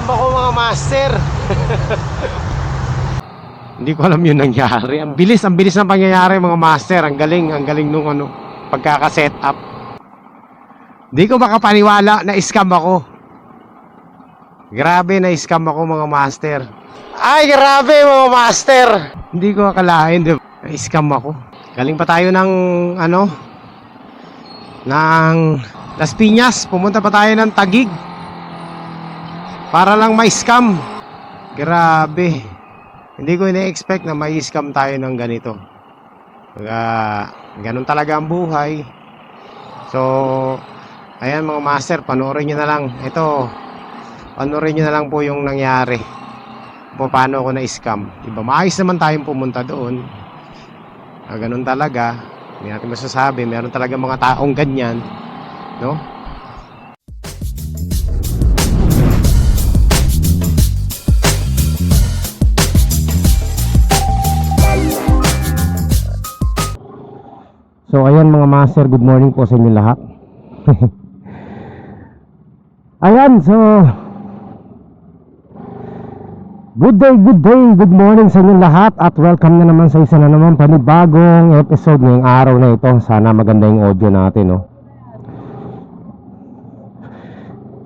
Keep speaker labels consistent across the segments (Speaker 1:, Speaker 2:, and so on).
Speaker 1: Na-scam ako mga master. Hindi ko alam yun nangyari. Ang bilis, ang bilis ng pangyayari mga master. Ang galing, ang galing nung ano, pagkaka-set up. Hindi ko makapaniwala na scam ako. Grabe na scam ako mga master. Ay, grabe mga master. Hindi ko akalain, di ba? Na-scam ako. Galing pa tayo ng ano, ng Las Piñas. Pumunta pa tayo ng Tagig. Para lang may scam. Grabe. Hindi ko ina-expect na may scam tayo ng ganito. Kaya, ganun talaga ang buhay. So, ayan mga master, panoorin nyo na lang. Ito, panoorin nyo na lang po yung nangyari. Kung paano ako na-scam. Diba, maayos naman tayong pumunta doon. Ah, ganun talaga. Hindi natin masasabi. Meron talaga mga taong ganyan. No? So ayan mga master, good morning po sa inyo lahat. ayan, so Good day, good day, good morning sa inyo lahat at welcome na naman sa isa na naman panibagong episode ngayong araw na ito. Sana maganda yung audio natin, no?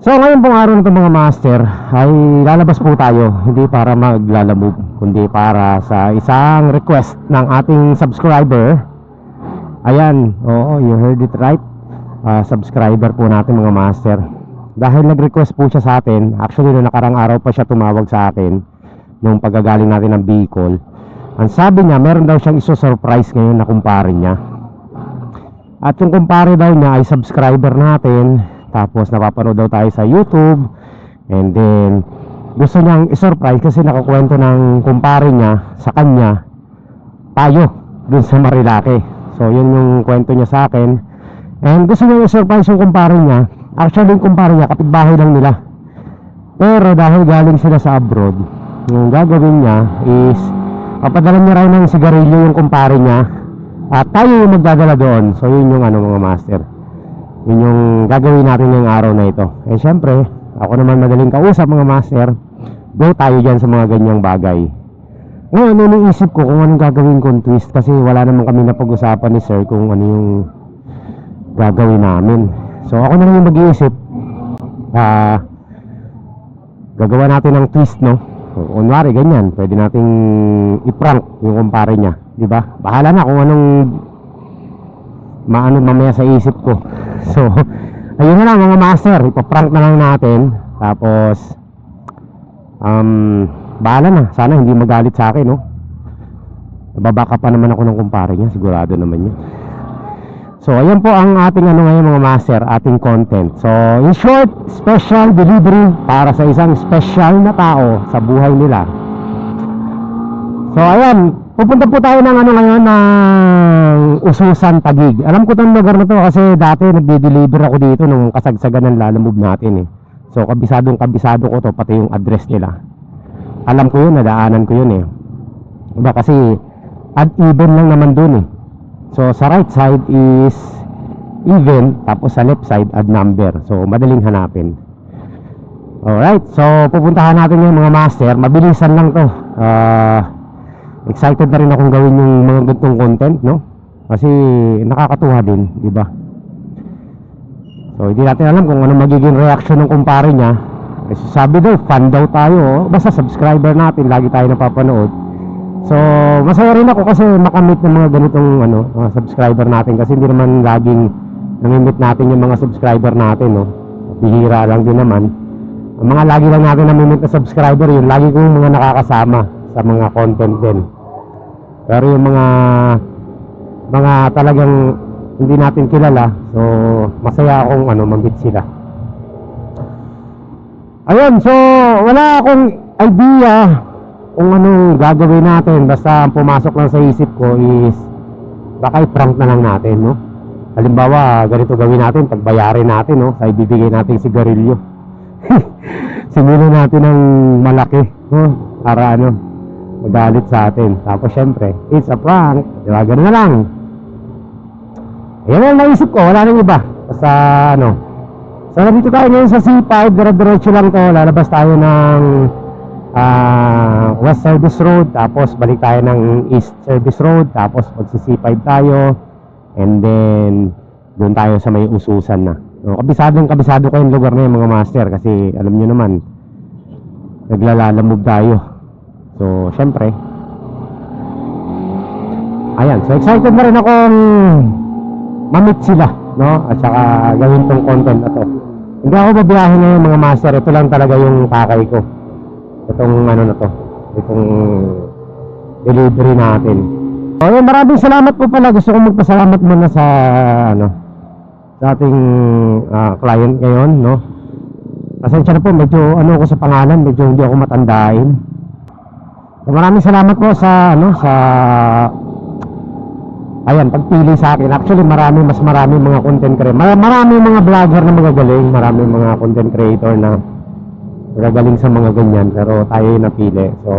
Speaker 1: So ngayon pong araw na mga master ay lalabas po tayo hindi para maglalamove kundi para sa isang request ng ating subscriber Ayan, oo, you heard it right. Ah, subscriber po natin mga master. Dahil nag-request po siya sa atin, actually noong nakarang araw pa siya tumawag sa atin nung pagagaling natin ng Bicol. Ang sabi niya, meron daw siyang iso-surprise ngayon na kumpare niya. At yung kumpare daw niya ay subscriber natin, tapos napapanood daw tayo sa YouTube, and then gusto niyang isurprise kasi nakakwento ng kumpare niya sa kanya tayo dun sa Marilake. So, yun yung kwento niya sa akin. And gusto niya i-surprise yung kumpare niya. Actually, yung kumpare niya, kapitbahay lang nila. Pero dahil galing sila sa abroad, yung gagawin niya is papadala niya raw ng sigarilyo yung kumpare niya at tayo yung magdadala doon. So, yun yung ano mga master. Yun yung gagawin natin ngayong araw na ito. Eh, syempre, ako naman madaling kausap mga master. Go tayo dyan sa mga ganyang bagay. Ngayon, iniisip ko kung anong gagawin kong twist kasi wala naman kami napag-usapan ni sir kung ano yung gagawin namin. So, ako na lang yung mag-iisip. Ah, gagawa natin ng twist, no? Kunwari, ganyan. Pwede nating i-prank yung kumpare niya. di ba? Bahala na kung anong maano mamaya sa isip ko. So, ayun na lang mga master. Ipaprank na lang natin. Tapos, um, bahala na. Sana hindi magalit sa akin, no? Nababaka pa naman ako ng kumpare niya. Sigurado naman yun. So, ayan po ang ating ano ngayon mga master, ating content. So, in short, special delivery para sa isang special na tao sa buhay nila. So, ayan, pupunta po tayo ng ano ngayon ng Ususan Tagig. Alam ko itong lugar na to kasi dati nagde-deliver ako dito nung kasagsagan ng lalamove natin eh. So, kabisadong kabisado ko to, pati yung address nila. Alam ko yun, nadaanan ko yun eh. Diba kasi, ad even lang naman dun eh. So sa right side is even, tapos sa left side add number. So madaling hanapin. Alright, so pupuntahan natin yung mga master. Mabilisan lang to. Ah, excited na rin akong gawin yung mga ganitong content, no? Kasi nakakatuwa din, di ba? So hindi natin alam kung ano magiging reaction ng kumpare niya. Eh, sabi daw, fan daw tayo. oh. Basta subscriber natin, lagi tayo napapanood. So, masaya rin ako kasi makamit ng mga ganitong ano, mga subscriber natin kasi hindi naman laging namimit natin yung mga subscriber natin, no. Bihira lang din naman. Ang mga lagi lang natin namimit na subscriber, yun lagi kong mga nakakasama sa mga content din. Pero yung mga mga talagang hindi natin kilala, so masaya akong ano, mamit sila. Ayun, so wala akong idea kung anong gagawin natin. Basta ang pumasok lang sa isip ko is baka i-prank na lang natin no? Halimbawa ganito gawin natin pagbayarin natin no? Sa ibibigay natin sigarilyo sinilo natin ng malaki no? Para ano magalit sa atin. Tapos syempre it's a prank diba ganun na lang. Yan ang naisip ko wala nang iba. Basta ano So nandito tayo ngayon sa C5, dire-diretso lang to. Lalabas tayo ng ah, West Service Road, tapos balik tayo ng East Service Road, tapos magsi C5 tayo, and then doon tayo sa may ususan na. So, kabisadong kabisado ko yung lugar na yung mga master kasi alam nyo naman, naglalalamog tayo. So, syempre, ayan, so excited na rin akong mamit sila, no? At saka gawin tong content na to. Hindi ako babiyahin ngayon mga master, ito lang talaga yung pakay ko. Itong ano na to, itong delivery natin. So, yun, maraming salamat po pala. Gusto kong magpasalamat muna sa ano sa ating ah, client ngayon, no? Pasensya na po, medyo ano ako sa pangalan, medyo hindi ako matandain. So, maraming salamat po sa ano sa Ayan, pagpili sa akin. Actually, marami, mas marami mga content creator. Mar- marami mga vlogger na magagaling. Marami mga content creator na magagaling sa mga ganyan. Pero tayo yung napili. So,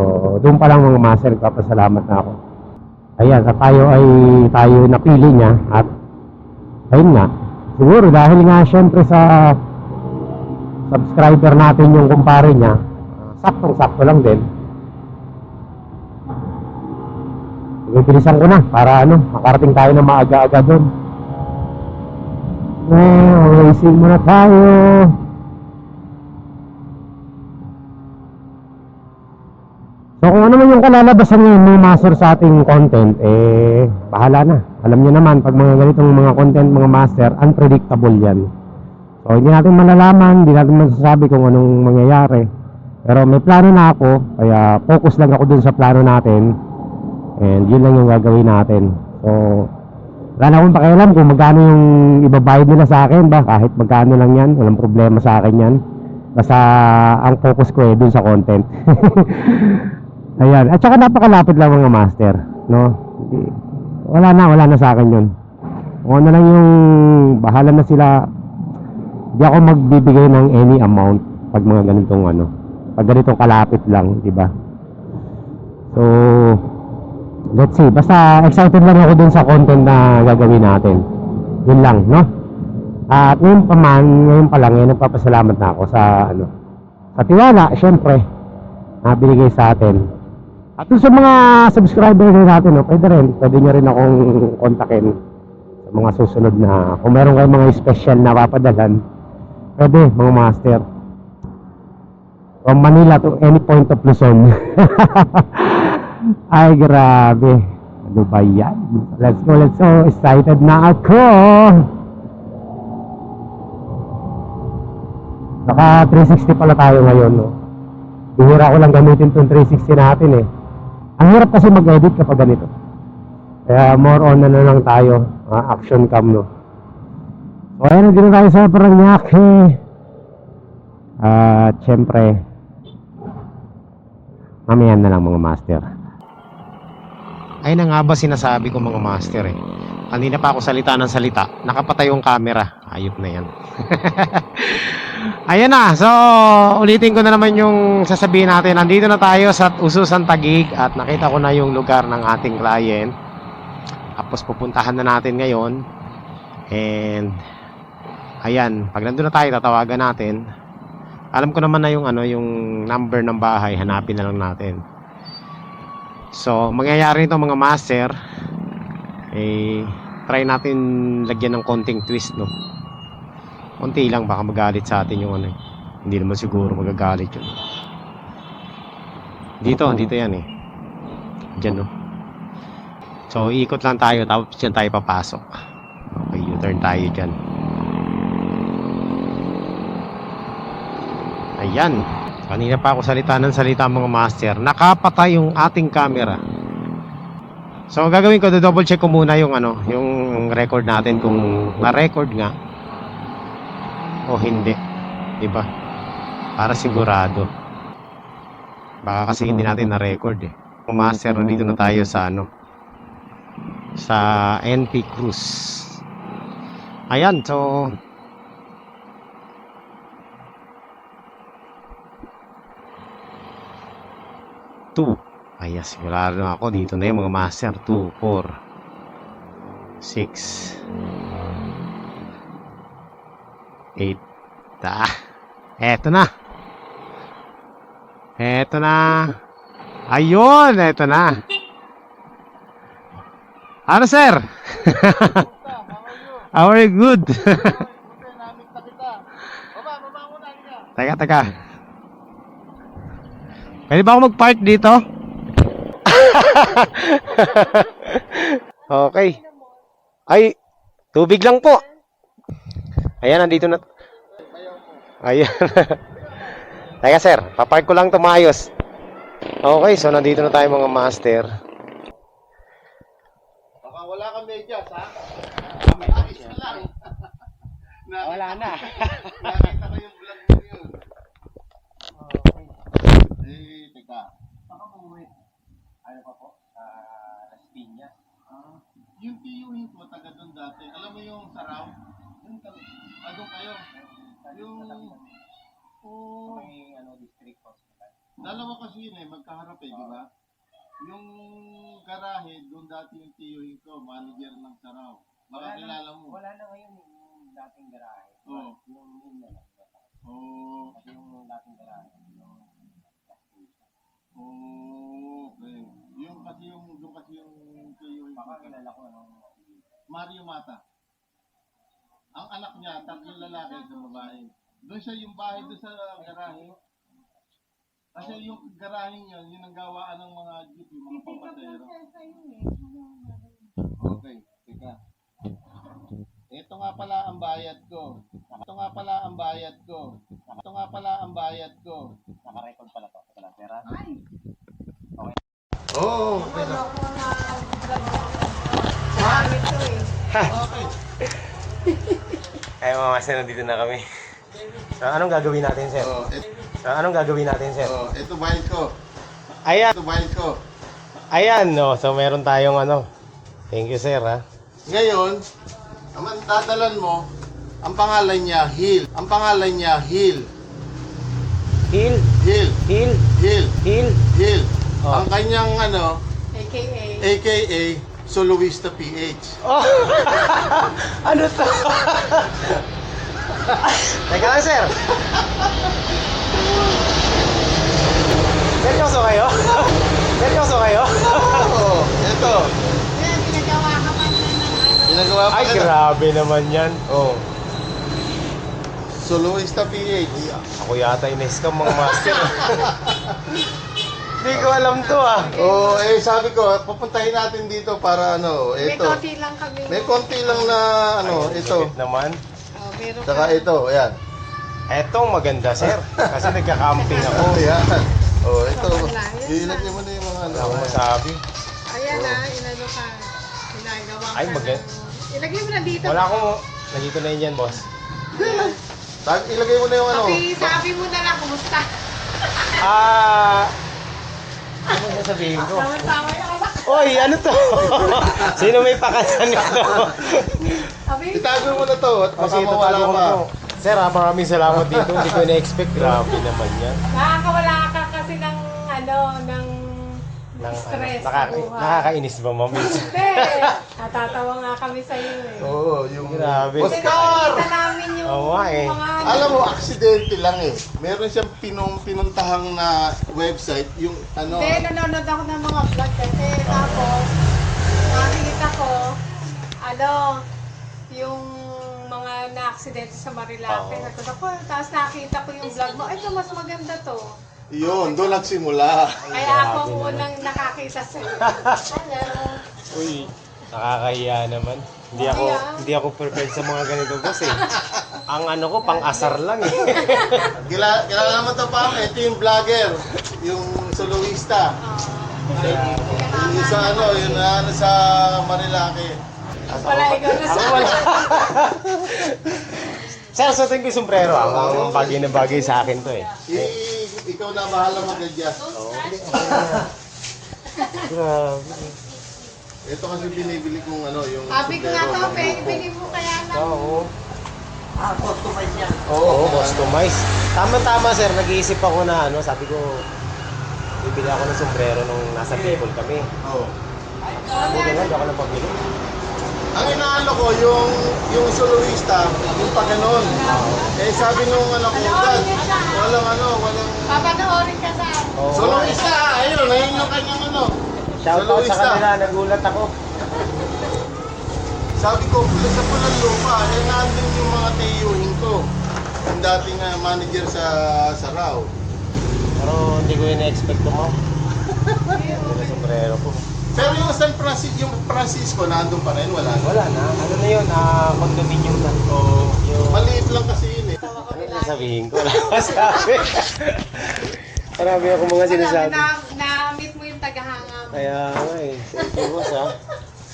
Speaker 1: doon pa lang mga master, papasalamat na ako. Ayan, at tayo ay tayo napili niya. At, ayun nga. Siguro dahil nga syempre sa subscriber natin yung kumpare niya, saktong-sakto lang din. Bibilisan ko na para ano, makarating tayo na maaga-aga doon. Eh, racing muna tayo. So kung ano man yung kalalabasan ngayon mga master sa ating content, eh, bahala na. Alam niyo naman, pag mga ganitong mga content, mga master, unpredictable yan. So hindi natin malalaman, hindi natin masasabi kung anong mangyayari. Pero may plano na ako, kaya focus lang ako dun sa plano natin. And yun lang yung gagawin natin. So, wala na akong pakialam kung magkano yung ibabayad nila sa akin ba. Kahit magkano lang yan, walang problema sa akin yan. Basta ang focus ko eh dun sa content. Ayan. At saka napakalapit lang mga master. No? Wala na, wala na sa akin yun. Kung ano lang yung bahala na sila. Hindi ako magbibigay ng any amount pag mga ganitong ano. Pag ganitong kalapit lang, di ba? So, let's see. Basta excited lang ako dun sa content na gagawin natin. Yun lang, no? At ngayon pa man, ngayon pa lang, ngayon nagpapasalamat na ako sa, ano, sa tiwala, syempre, na binigay sa atin. At sa mga subscriber rin natin, no, pwede rin, pwede nyo rin akong kontakin sa mga susunod na, kung meron kayong mga special na papadalan, pwede, mga master. From Manila to any point of Luzon. Ay, grabe. Ano ba yan? Let's go, let's go. Excited na ako. Naka 360 pala tayo ngayon, no? Bihira ko lang gamitin tong 360 natin, eh. Ang hirap kasi mag-edit kapag ganito. Kaya more on na, lang tayo. ah, action cam, no? So, ayan, nandito tayo sa Paranaque. At, syempre, mamaya na lang mga master. Ay na nga ba sinasabi ko mga master eh. Kanina pa ako salita ng salita. Nakapatay yung camera. Ayop na yan. Ayan na. So, ulitin ko na naman yung sasabihin natin. Nandito na tayo sa Ususan Tagig at nakita ko na yung lugar ng ating client. Tapos pupuntahan na natin ngayon. And ayan, pag nandun na tayo, tatawagan natin. Alam ko naman na yung ano, yung number ng bahay, hanapin na lang natin. So, mangyayari nito mga master, eh, try natin lagyan ng konting twist, no? Konti lang, baka magalit sa atin yung ano. eh. Hindi naman siguro magagalit yun. Dito, dito yan eh. Diyan, no? So, ikot lang tayo, tapos dyan tayo papasok. Okay, U-turn tayo dyan. Ayan. Kanina pa ako salita ng salita mga master. Nakapatay yung ating camera. So, gagawin ko, double check ko muna yung ano, yung record natin kung na-record nga o hindi. 'Di ba? Para sigurado. Baka kasi hindi natin na-record eh. Master, nandito na tayo sa ano, sa NP Cruise. Ayan, so two. Ay, sigurado na ako. Dito na yung mga master. 2, 4, 6, 8, Ta. Eto na. Eto na. Ayun, eto na. Ano, sir? How are you? Good. teka, teka. Pwede ba ako mag-park dito? okay. Ay, tubig lang po. Ayan, nandito na. Ayan. Teka sir, papark ko lang tumayos. Okay, so nandito na tayo mga master.
Speaker 2: Baka wala kang medyas, ha?
Speaker 1: Wala na.
Speaker 2: Nakita ko yung vlog mo yun. Eh, teka. Baka umuwi. Ano pa po? Sa Las Piñas. Ah, yung tiyuhin ko, taga doon dati. Alam mo yung saraw? Yung ah, doon kayo. Yung... Oh,
Speaker 3: may ano district hospital.
Speaker 2: dalawa kasi yun eh, magkaharap eh, di ba? Yung garahe, doon dati yung tiyuhin ko, manager ng saraw. Baka
Speaker 3: Wala
Speaker 2: kilala mo.
Speaker 3: Wala na ngayon yung dating garahe.
Speaker 2: Oo.
Speaker 3: Yung yun na lang.
Speaker 2: Oh,
Speaker 3: Kasi yung dating garahe. Yung
Speaker 2: oh, okay. Yung kasi yung, doon kasi yung tiyuhin ko.
Speaker 3: baka kilala ko ano.
Speaker 2: Mario Mata. Ang anak niya, tatlong lalaki sa babae. Doon siya yung bahay doon sa garahe. Kasi yung garahe niya, yun ang gawaan ng mga jeep, yung mga papatero. Okay, teka. Ito nga pala ang bayad ko. Ito nga pala ang bayad ko. Ito nga pala ang bayad ko.
Speaker 3: Naka-record pala to. Pera.
Speaker 2: Oo, oh, okay na. Okay.
Speaker 1: Ay mga master, nandito na kami. So, anong gagawin natin, sir?
Speaker 2: Oh, et,
Speaker 1: So, anong gagawin natin, sir?
Speaker 2: oh, ito bayad ko.
Speaker 1: Ayan.
Speaker 2: Ito bayad ko.
Speaker 1: Ayan, no. So, meron tayong ano. Thank you, sir, ha.
Speaker 2: Ngayon, naman dadalan mo, ang pangalan niya Hill. Ang pangalan niya Hill.
Speaker 1: Heal,
Speaker 2: Hill.
Speaker 1: heal,
Speaker 2: Hill.
Speaker 1: heal.
Speaker 2: Hill.
Speaker 1: Oh.
Speaker 2: Ang kanyang ano,
Speaker 4: AKA.
Speaker 2: AKA Soloista PH.
Speaker 1: Oh! ano to? Teka lang, sir. Seryoso kayo? Seryoso kayo?
Speaker 2: Oo, ito.
Speaker 4: Pinagawa ka pa na ng ano.
Speaker 2: Pa
Speaker 1: Ay, grabe naman yan.
Speaker 2: Oh. Soloista PH.
Speaker 1: Ako yata in-scam mga master. Hindi ko alam to ah.
Speaker 2: Oh, eh sabi ko, pupuntahin natin dito para ano,
Speaker 4: May
Speaker 2: ito.
Speaker 4: konti lang kami.
Speaker 2: May konti lang na ano,
Speaker 1: Ay,
Speaker 2: ito.
Speaker 1: naman.
Speaker 4: Oh, meron
Speaker 2: Saka
Speaker 4: ka.
Speaker 2: ito, ayan.
Speaker 1: Etong maganda, sir. Kasi nagka-camping ako.
Speaker 2: Ayan. Oh, ito. Ilagay mo na yung mga ano.
Speaker 1: Wala akong masabi.
Speaker 4: Ayan na, inano ka. Ginagawa
Speaker 1: Ay,
Speaker 4: ka
Speaker 1: maga-
Speaker 4: ng- Ilagay mo na dito.
Speaker 1: Wala akong... Nandito na yun yan, boss.
Speaker 2: Sabi, ilagay mo na yung ano.
Speaker 4: Sabi, sabi mo na lang, kumusta?
Speaker 1: Ah... ano sasabihin ko?
Speaker 4: Tama-tama yung anak.
Speaker 1: Oy, ano to? Sino may pakasan nito?
Speaker 4: Sabi,
Speaker 2: Itago mo na to at baka
Speaker 1: Kasi ito
Speaker 2: mawala pa.
Speaker 1: Sir, ah, maraming salamat dito. Hindi ko na-expect. Grabe naman yan.
Speaker 4: nakakawala ka kasi ng, ano, ng
Speaker 1: Nang,
Speaker 4: stress
Speaker 1: ano,
Speaker 4: sa
Speaker 1: nakaka-
Speaker 4: buhay.
Speaker 1: nakakainis ba, ma'am?
Speaker 4: Hindi. Natatawa nga kami sa iyo eh.
Speaker 2: Oo, yung...
Speaker 1: Grabe.
Speaker 2: Oscar!
Speaker 4: Kita namin yung
Speaker 1: Oo nga eh.
Speaker 4: mga...
Speaker 2: Alam mo, aksidente lang eh. Meron siyang pinong pinuntahang na website, yung ano...
Speaker 4: Hindi, nanonood ako ng mga vlog kasi tapos nakikita ko ano yung mga na-aksidente sa Marilake.
Speaker 1: Oo.
Speaker 4: Ko, tapos nakita ko yung vlog mo. Ay, ito mas maganda to.
Speaker 2: Yun, doon nagsimula.
Speaker 4: Kaya ako ang unang nakakita sa Hello.
Speaker 1: Uy, nakakahiya naman. Hindi ako
Speaker 4: Nakakahiya?
Speaker 1: hindi ako prepared sa mga ganito boss eh. Ang ano ko pang-asar lang eh.
Speaker 2: Kila, kilala mo to pa, ito yung vlogger, yung soloista. Yung isa ano, yung ano sa Marilake.
Speaker 4: Wala ikaw na sa
Speaker 1: Sir, suotin ko yung sombrero ah. Ang bagay na bagay sa akin to eh.
Speaker 2: I, ikaw na bahala mag-adjust.
Speaker 1: Grabe.
Speaker 2: Ito kasi binibili kong ano, yung
Speaker 4: Sabi ko nga to,
Speaker 2: ng
Speaker 4: pe, bili mo kaya lang.
Speaker 1: Oo.
Speaker 2: Oo,
Speaker 1: Oo,
Speaker 2: yan.
Speaker 1: customize. Tama-tama sir, nag-iisip ako na ano, sabi ko, bibili ako ng sombrero nung nasa Bicol kami.
Speaker 2: Oo.
Speaker 1: Buti nga, di ako nang pabili.
Speaker 2: Ang inaano ko, yung, yung soloista, yung pa ganun. Eh sabi nung anak ko, Dad, walang ano, walang...
Speaker 4: Papanoorin ka sa...
Speaker 2: Soloista, ah, ayun, ayun yung kanyang ano.
Speaker 1: Shoutout sa kanila, nagulat ako.
Speaker 2: Sabi ko, sa pulang lupa, eh nandun yung mga tiyuhin ko. Yung dating ah, manager sa sa RAW.
Speaker 1: Pero hindi ko yun na-expect ko mo. Yung sombrero ko.
Speaker 2: Pero yung San Francisco, yung Francisco, nandun pa rin, wala na.
Speaker 1: Wala na. Ano na yun? Ah, condominium na.
Speaker 2: Oo.
Speaker 1: Yung...
Speaker 2: Maliit lang kasi yun eh.
Speaker 1: Ano yung sabihin ko? Wala ko sabi. Marami ako mga
Speaker 4: Sinasabi. Na, na-meet mo yung tagahanga mo.
Speaker 1: Kaya nga eh. Thank you boss ha.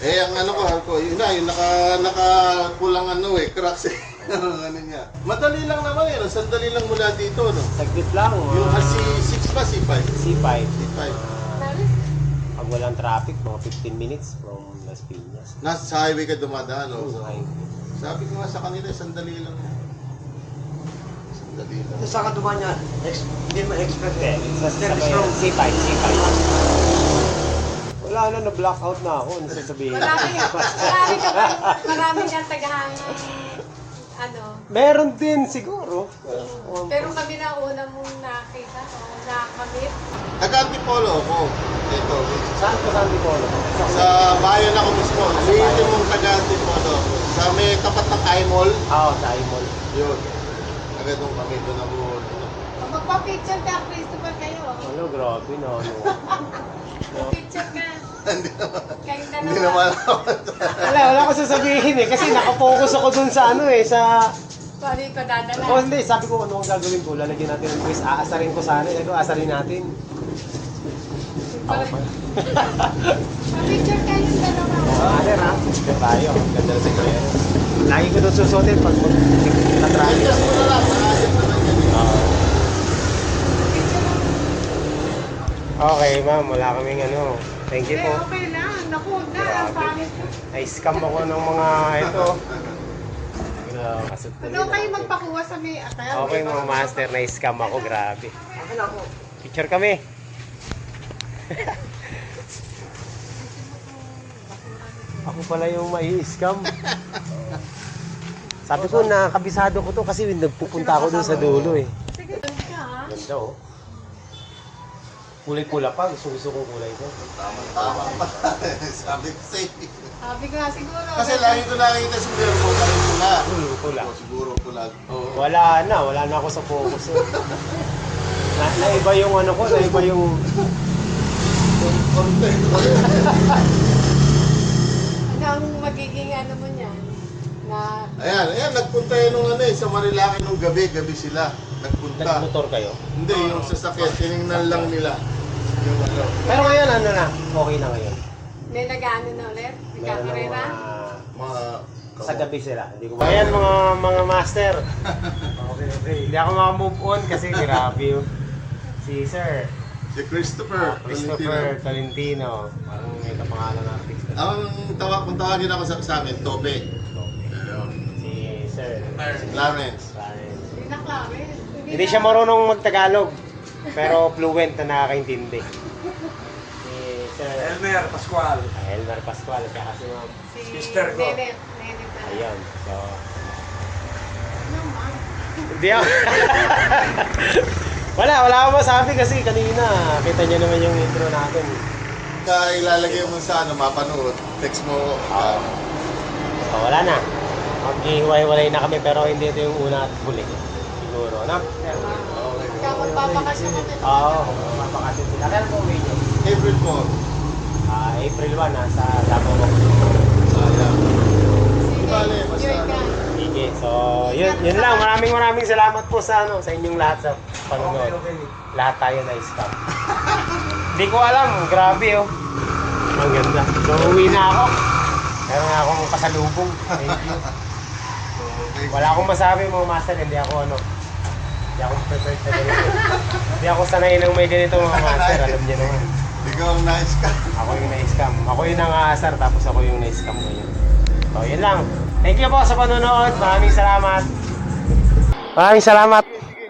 Speaker 2: Eh, ang ano ko, ko yun na, yung naka, naka kulang ano eh, cracks eh. ano niya. Madali lang naman eh, no? sandali lang mula dito, no?
Speaker 1: Saglit lang.
Speaker 2: Yung
Speaker 1: ah,
Speaker 2: ah, C6 pa, C5.
Speaker 1: C5.
Speaker 2: C5.
Speaker 1: Ah, pag walang traffic, mga 15 minutes from Las Piñas.
Speaker 2: Nasa sa highway ka dumadaan, no? So,
Speaker 1: Ay,
Speaker 2: sabi ko nga sa kanila, sandali lang. Lang.
Speaker 5: Saan ka dumaan niya? Ex- hindi mo expect
Speaker 1: Hindi,
Speaker 5: eh.
Speaker 1: sa, sa,
Speaker 5: Service road.
Speaker 1: C5, C5. Wala na, na-blackout na ako. Ano sasabihin?
Speaker 4: Marami, marami ka pa, marami kang tagahanga. Ano,
Speaker 1: Meron din siguro.
Speaker 4: pero kami na una mong nakita, o nakamit.
Speaker 2: Taga-antipolo ako. Ito.
Speaker 1: Saan ka saan Polo?
Speaker 2: Sa bayan ako mismo. Ulitin mong taga-antipolo ako. Sa may tapat ng I-Mall.
Speaker 1: Oo, sa Imol.
Speaker 2: Yun. Doon kami, doon ako.
Speaker 4: Magpa-picture ka, Christopher, kayo.
Speaker 1: Ano, grabe na. Ano.
Speaker 4: Picture ka.
Speaker 2: Hindi naman. Hindi naman ako.
Speaker 1: Wala, wala ko sasabihin eh. Kasi nakapokus ako dun sa ano eh, sa...
Speaker 4: Paano yung padadala?
Speaker 1: Oh, hindi. Sabi ko, ano ang gagawin ko? Lalagyan natin ng quiz. Aasarin ko sana. Sabi ko, asarin natin. Ako pa.
Speaker 4: Pa-picture kayong dalawa.
Speaker 1: Oh, aler ha? Picture tayo. Ganda na siguro. Lagi ko doon susutin pag mag-traffic.
Speaker 2: Adjust mo na lang. Ayos naman yan.
Speaker 1: Oo.
Speaker 4: Picture mo.
Speaker 1: Okay, ma'am. Wala kaming ano. Thank you po.
Speaker 4: okay lang. Naku, huwag na. Ang pangit ko.
Speaker 1: Na-scam ako ng mga ito.
Speaker 4: Ano kayo magpakuha sa may akaya?
Speaker 1: Okay mga master, na-scam ako. Grabe.
Speaker 5: Ako.
Speaker 1: Picture kami. ako pala yung mai-scam. Sabi ko, nakabisado ko to kasi nagpupunta ako dun sa dulo eh.
Speaker 4: Sige, doon ka ha.
Speaker 1: Ganda oh. Kulay-pula pa. Gusto gusto kong kulay ko.
Speaker 2: Tama pa. Sabi ko sa'yo.
Speaker 4: Sabi ko nga siguro.
Speaker 2: Kasi lagi ko nakikita si mo pa rin pula.
Speaker 1: Hmm, pula.
Speaker 2: Oo, siguro pula. Oo.
Speaker 1: Wala na. Wala na ako sa focus. eh. na, naiba yung ano ko. Naiba yung...
Speaker 4: Ano ang magiging ano mo niyan? Na
Speaker 2: Ayan, ayan, nagpunta yun nung ano eh, sa Marilaki nung gabi, gabi sila. Nagpunta.
Speaker 1: Nagmotor kayo.
Speaker 2: Hindi, yung sasakyan, tinignan lang nila. Yung ano.
Speaker 1: Pero ngayon ano na. Okay na ngayon.
Speaker 4: may nag-ano na ulit?
Speaker 1: Meron ng
Speaker 4: Nagkakarera?
Speaker 1: mga...
Speaker 2: Mga...
Speaker 1: Sa gabi sila. Hindi ko Ayan mga mga master. Okay, okay. Hindi ako makamove on kasi grabe yung si Sir
Speaker 2: Si Christopher.
Speaker 1: Christopher
Speaker 2: Valentino.
Speaker 1: Tolentino. Parang may kapangalan ng artista.
Speaker 2: Ang tawag, kung tawagin ako sa, sa amin, Tope.
Speaker 1: Si Sir
Speaker 2: Lawrence.
Speaker 1: Clarence.
Speaker 4: Hindi na
Speaker 1: siya marunong magtagalog. Pero fluent na nakakaintindi. Si Sir
Speaker 5: Elmer Pascual.
Speaker 1: ah, Elmer Pascual. Kaya si Ma'am.
Speaker 4: Si
Speaker 5: Sister ko.
Speaker 4: Nenet na.
Speaker 1: Ayun. So,
Speaker 4: Ano, ma'am?
Speaker 1: Hindi ako. wala, wala akong masabi kasi kanina kita niyo naman yung intro natin.
Speaker 2: Kaya ilalagay mo sa ano, mapanood. Text mo.
Speaker 1: Oo. So, wala na. Maghihiwalay na kami pero hindi ito yung una at huli. Siguro, no?
Speaker 4: Ikaw magpapakasya kami.
Speaker 1: Oo, mapakasya sila. Kailan po uwi nyo?
Speaker 2: April 4.
Speaker 1: Ah, April 1 na sa Davao.
Speaker 2: Sayang.
Speaker 4: Sige,
Speaker 2: Bale, basta-
Speaker 4: ka.
Speaker 1: Sige, so yun, yun lang. Maraming maraming salamat po sa ano sa inyong lahat sa panonood. Lahat tayo na scam. Hindi ko alam, grabe oh. Ang ganda. So uwi na ako. Meron na akong pasalubong. Thank you. Wala akong masabi mga master, hindi ako ano. Hindi ako prepared sa ganito. Hindi ako sanay ng may ganito mga master, alam niyo naman.
Speaker 2: Ikaw ang ka.
Speaker 1: Ako yung na-scam. Ako yung nangaasar tapos ako yung na-scam ngayon. So, yun lang. Thank you po sa panonood. Maraming salamat. Maraming salamat.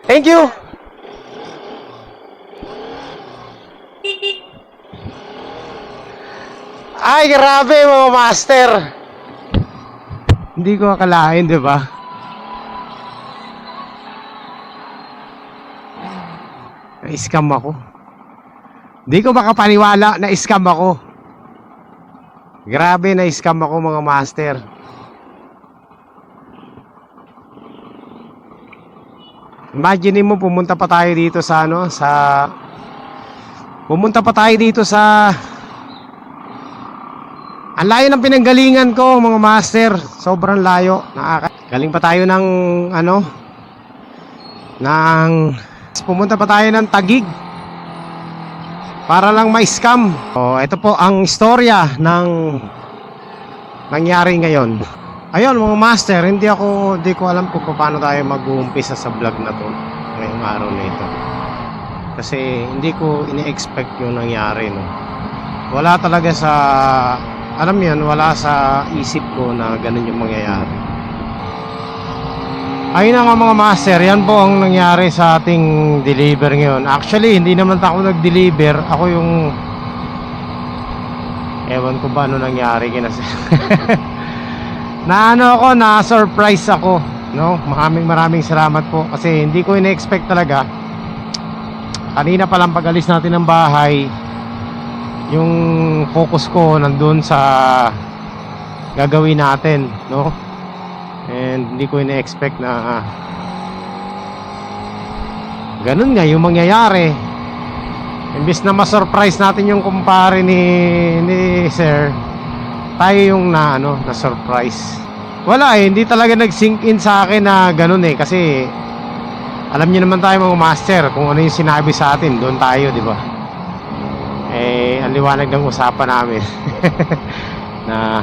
Speaker 1: Thank you. Ay, grabe mga master. Hindi ko akalain, di ba? Na-scam ako. Hindi ko makapaniwala na scam ako. Grabe na scam ako mga master. Imagine mo pumunta pa tayo dito sa ano sa Pumunta pa tayo dito sa Ang layo ng pinanggalingan ko mga master. Sobrang layo. Nakaka Galing pa tayo ng ano ng pumunta pa tayo ng Tagig para lang ma-scam. Oh, ito po ang istorya ng nangyari ngayon. Ayun mga master, hindi ako hindi ko alam kung paano tayo mag-uumpisa sa vlog na to ngayong araw na ito. Kasi hindi ko ini-expect yung nangyari no. Wala talaga sa alam mo yun, wala sa isip ko na ganun yung mangyayari. Ayun nga mga master, yan po ang nangyari sa ating deliver ngayon. Actually, hindi naman ako nag-deliver. Ako yung... Ewan ko ba ano nangyari kina na ano ako, na surprise ako. No? Maraming maraming salamat po. Kasi hindi ko ina-expect talaga. Kanina pa lang pag-alis natin ng bahay, yung focus ko nandun sa gagawin natin, no? And hindi ko ina-expect na ganun nga yung mangyayari. Imbis na ma-surprise natin yung kumpare ni ni Sir, tayo yung na ano, na surprise. Wala eh, hindi talaga nag-sink in sa akin na ganun eh kasi alam niyo naman tayo mga master kung ano yung sinabi sa atin, doon tayo, di ba? Eh, ang liwanag ng usapan namin na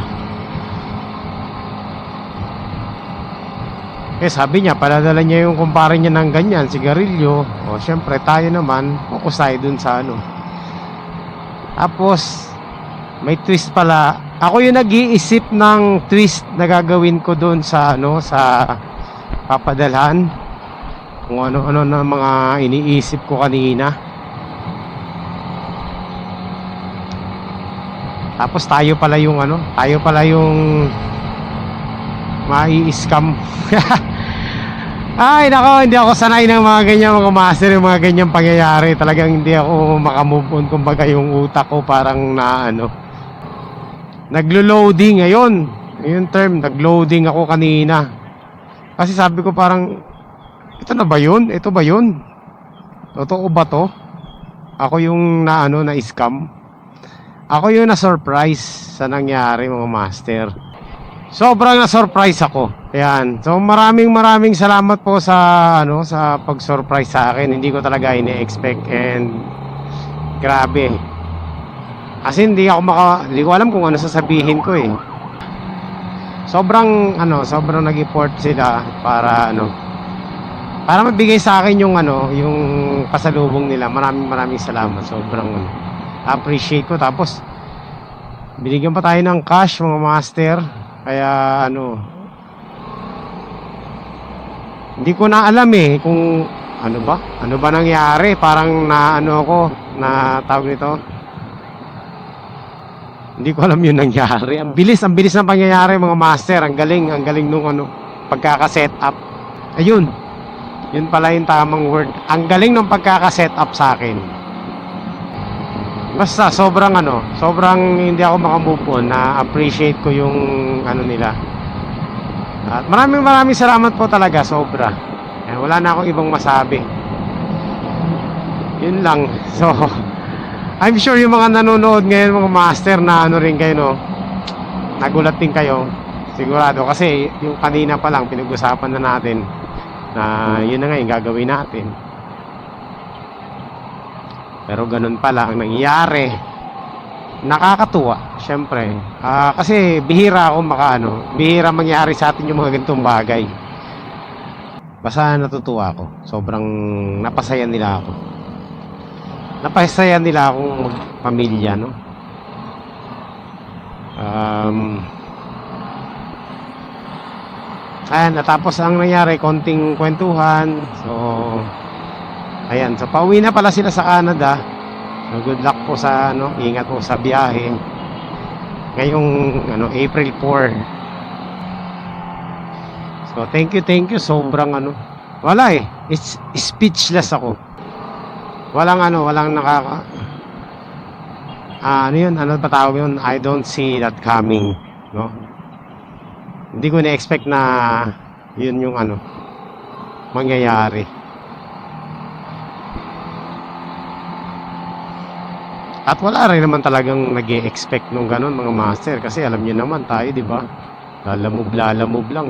Speaker 1: Eh sabi niya, paladala niya yung kumpare niya ng ganyan, sigarilyo. O syempre tayo naman, focus tayo dun sa ano. Tapos, may twist pala. Ako yung nag-iisip ng twist na gagawin ko doon sa ano, sa papadalhan. Kung ano-ano na mga iniisip ko kanina. Tapos tayo pala yung ano, tayo pala yung mai-scam. Ay, nako, hindi ako sanay ng mga ganyan mga master, yung mga ganyang pangyayari. Talagang hindi ako makamove on. Kumbaga yung utak ko parang na ano. Naglo-loading ngayon. Yung term, nag-loading ako kanina. Kasi sabi ko parang, ito na ba yun? Ito ba yun? Totoo ba to? Ako yung na ano, na scam. Ako yung na-surprise sa nangyari mga master. Sobrang na-surprise ako. Ayan. So maraming maraming salamat po sa ano sa pag-surprise sa akin. Hindi ko talaga ini-expect and grabe. Kasi hindi ako maka hindi ko alam kung ano sasabihin ko eh. Sobrang ano, sobrang nag-effort sila para ano para mabigay sa akin yung ano, yung pasalubong nila. Maraming maraming salamat. Sobrang ano, appreciate ko tapos binigyan pa tayo ng cash mga master. Kaya ano Hindi ko na alam eh kung ano ba? Ano ba nangyari? Parang na ano ako na tawag nito. Hindi ko alam yung nangyari. Ang bilis, ang bilis ng pangyayari mga master. Ang galing, ang galing nung ano pagkaka-set up. Ayun. Yun pala yung tamang word. Ang galing ng pagkaka-set up sa akin. Basta sobrang ano, sobrang hindi ako makamove na appreciate ko yung ano nila. At maraming maraming salamat po talaga, sobra. Eh, wala na akong ibang masabi. Yun lang. So, I'm sure yung mga nanonood ngayon, mga master na ano rin kayo, no? Nagulat din kayo. Sigurado. Kasi yung kanina pa lang, pinag-usapan na natin na yun na nga yung gagawin natin. Pero ganun pala ang nangyayari. Nakakatuwa, syempre. Ah, kasi bihira ako makaano, bihira mangyari sa atin yung mga ganitong bagay. Basta natutuwa ako. Sobrang napasaya nila ako. Napasaya nila akong pamilya, no? Um, ayan, natapos ang nangyari, konting kwentuhan. So, ayan, so pauwi na pala sila sa Canada. So, good luck po sa ano, ingat po sa biyahe. Ngayong ano, April 4. So, thank you, thank you. Sobrang ano. Wala eh. It's speechless ako. Walang ano, walang nakaka... Ah, ano yun? Ano ba tawag yun? I don't see that coming. No? Hindi ko na-expect na yun yung ano mangyayari. At wala rin naman talagang nag expect nung ganun mga master kasi alam niyo naman tayo, di ba? Lalamove lalamove lang.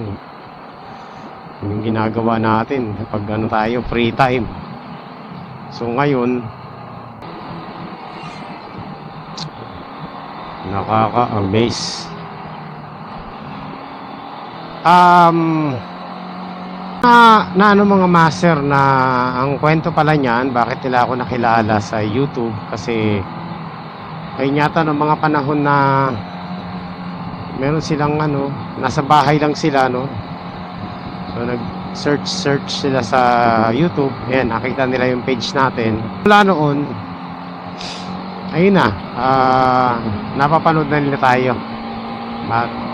Speaker 1: Yun Yung ginagawa natin kapag ano tayo, free time. So ngayon, nakaka-amaze. Um, na, na ano mga master na ang kwento pala niyan, bakit nila ako nakilala sa YouTube kasi ay yata ng mga panahon na meron silang ano, nasa bahay lang sila no. So nag search search sila sa YouTube. Ayan, nakita nila yung page natin. Wala noon. Ayun na. ah napapanood na nila tayo. At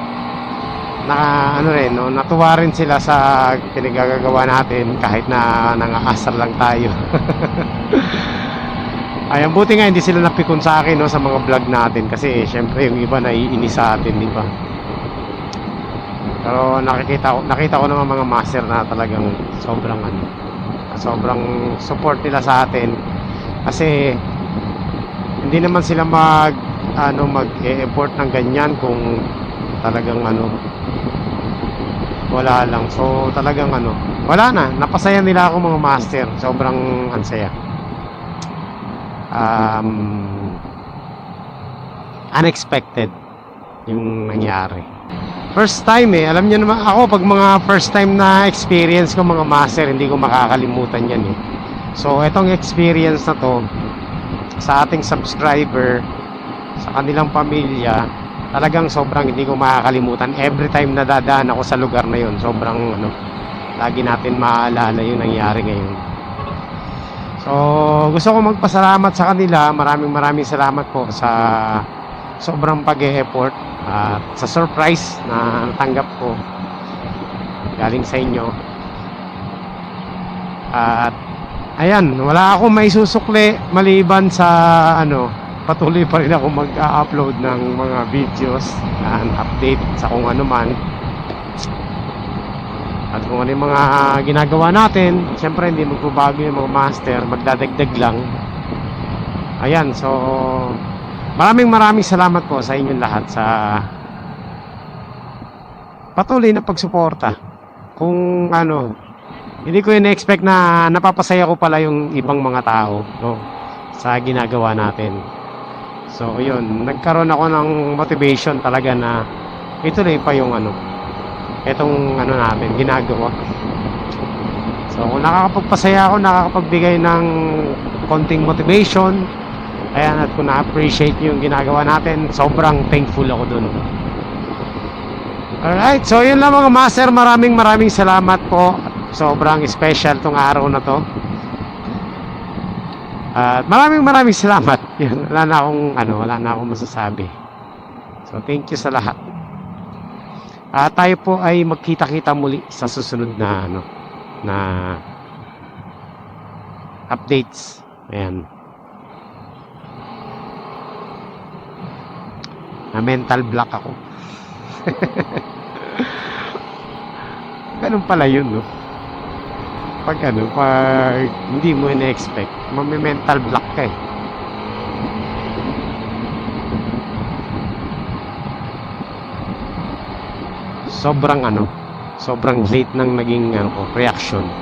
Speaker 1: naka ano rin no, natuwa rin sila sa pinagagagawa natin kahit na nangaasar lang tayo. Ayan, buti nga hindi sila napikon sa akin no, sa mga vlog natin kasi syempre yung iba naiinis sa atin, di ba? Pero nakikita ko, nakita ko naman mga master na talagang sobrang ano, sobrang support nila sa atin kasi hindi naman sila mag ano mag-e-effort ng ganyan kung talagang ano wala lang. So talagang ano, wala na, napasaya nila ako mga master. Sobrang ansaya um, unexpected yung nangyari. First time eh, alam niyo naman ako pag mga first time na experience ko mga master, hindi ko makakalimutan yan eh. So etong experience na to sa ating subscriber, sa kanilang pamilya, talagang sobrang hindi ko makakalimutan. Every time na dadaan ako sa lugar na yun, sobrang ano, lagi natin maaalala yung nangyari ngayon. So, gusto ko magpasalamat sa kanila. Maraming maraming salamat po sa sobrang pag-e-effort at sa surprise na natanggap ko galing sa inyo. At ayan, wala akong may susukli maliban sa ano, patuloy pa rin ako mag-upload ng mga videos and update sa kung ano man. At kung ano yung mga ginagawa natin, syempre hindi magbabago yung mga master, magdadagdag lang. Ayan, so maraming maraming salamat po sa inyong lahat sa patuloy na pagsuporta. Kung ano, hindi ko in-expect na napapasaya ko pala yung ibang mga tao no, sa ginagawa natin. So, yun, nagkaroon ako ng motivation talaga na ituloy pa yung ano, etong ano natin, ginagawa. So, kung nakakapagpasaya ako, nakakapagbigay ng konting motivation, ayan, at kung na-appreciate yung ginagawa natin, sobrang thankful ako dun. Alright, so yun lang mga master, maraming maraming salamat po. Sobrang special tong araw na to. At maraming maraming salamat. Yun, wala na akong ano, wala na akong masasabi. So thank you sa lahat. Ah, tayo po ay magkita-kita muli sa susunod na ano na updates. Ayan. Na mental block ako. Ganun pala yun, no? Pag ano, pag hindi mo ina-expect, mami-mental block ka eh. sobrang ano, sobrang late nang naging ano, ko, reaction.